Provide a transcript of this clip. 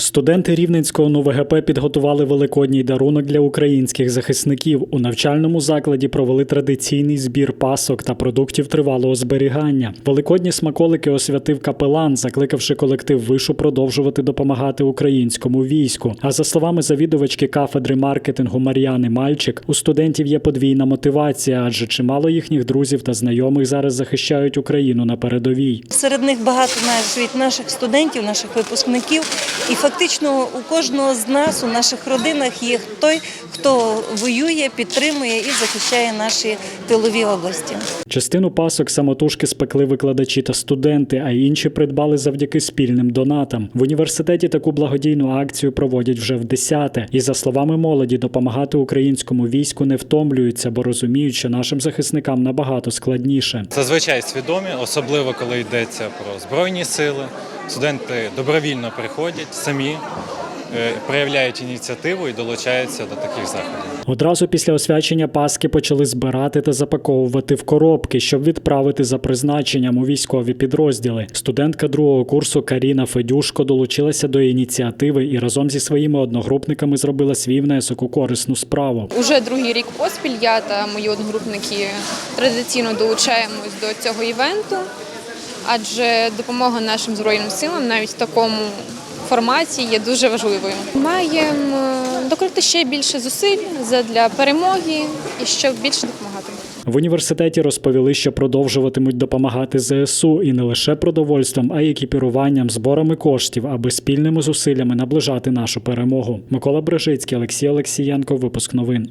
Студенти Рівненського НУВГП підготували великодній дарунок для українських захисників. У навчальному закладі провели традиційний збір пасок та продуктів тривалого зберігання. Великодні смаколики освятив капелан, закликавши колектив вишу продовжувати допомагати українському війську. А за словами завідувачки кафедри маркетингу Мар'яни Мальчик, у студентів є подвійна мотивація, адже чимало їхніх друзів та знайомих зараз захищають Україну на передовій. Серед них багато навіть наших студентів, наших випускників. І фактично у кожного з нас, у наших родинах є той, хто воює, підтримує і захищає наші тилові області. Частину пасок самотужки спекли викладачі та студенти, а інші придбали завдяки спільним донатам. В університеті таку благодійну акцію проводять вже в десяте. І за словами молоді, допомагати українському війську не втомлюються, бо розуміють, що нашим захисникам набагато складніше. Зазвичай свідомі, особливо коли йдеться про збройні сили. Студенти добровільно приходять самі, е, проявляють ініціативу і долучаються до таких заходів. Одразу після освячення Паски почали збирати та запаковувати в коробки, щоб відправити за призначенням у військові підрозділи. Студентка другого курсу Каріна Федюшко долучилася до ініціативи і разом зі своїми одногрупниками зробила свій внесок у корисну справу. Уже другий рік поспіль я та мої одногрупники традиційно долучаємось до цього івенту, адже допомога нашим збройним силам навіть в такому форматі є дуже важливою. Маємо е, докрити ще більше зусиль для перемоги і щоб більше допомагати. В університеті розповіли, що продовжуватимуть допомагати ЗСУ і не лише продовольством, а й екіпіруванням, зборами коштів, аби спільними зусиллями наближати нашу перемогу. Микола Брежицький, Олексій Олексієнко. Випуск новин.